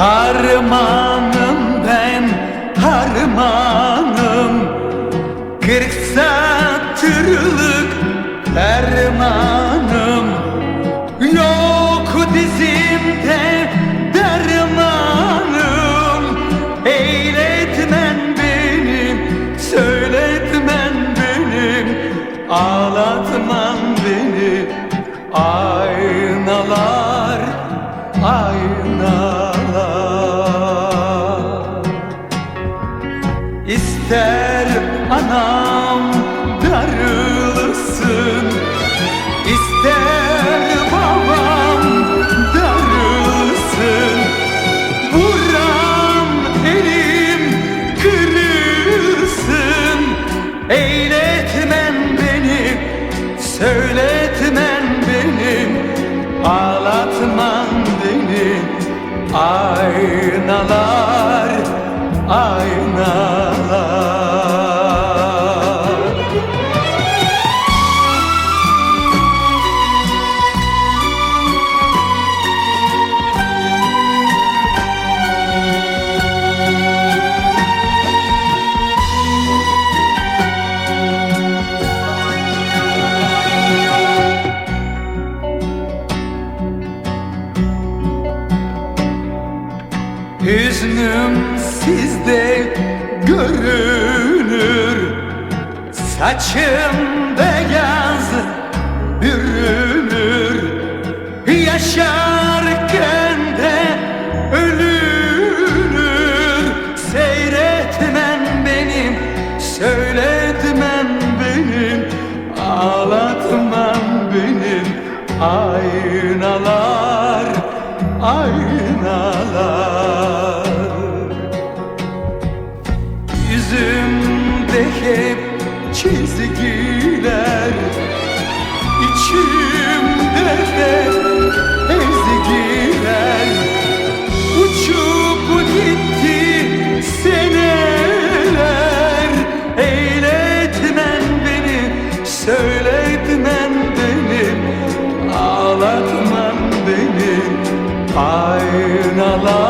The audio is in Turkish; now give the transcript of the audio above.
Harmanım ben harmanım. Kırk satırlık dermanım. Yok dizimde İster anam darılsın İster babam darılsın Buram elim kırılsın. Eyletmen beni, söyletmen beni Ağlatman beni aynalar Hüznüm sizde görünür. Saçım beyaz bürünür. Yaşarken de ölünür. Seyretmen benim, söyletmen benim. Ağlatman benim. Aynalar, aynalar çizgiler İçimde de ezgiler Uçup gitti seneler. Eyletmen beni, söyletmen beni. Ağlatman beni Aynalar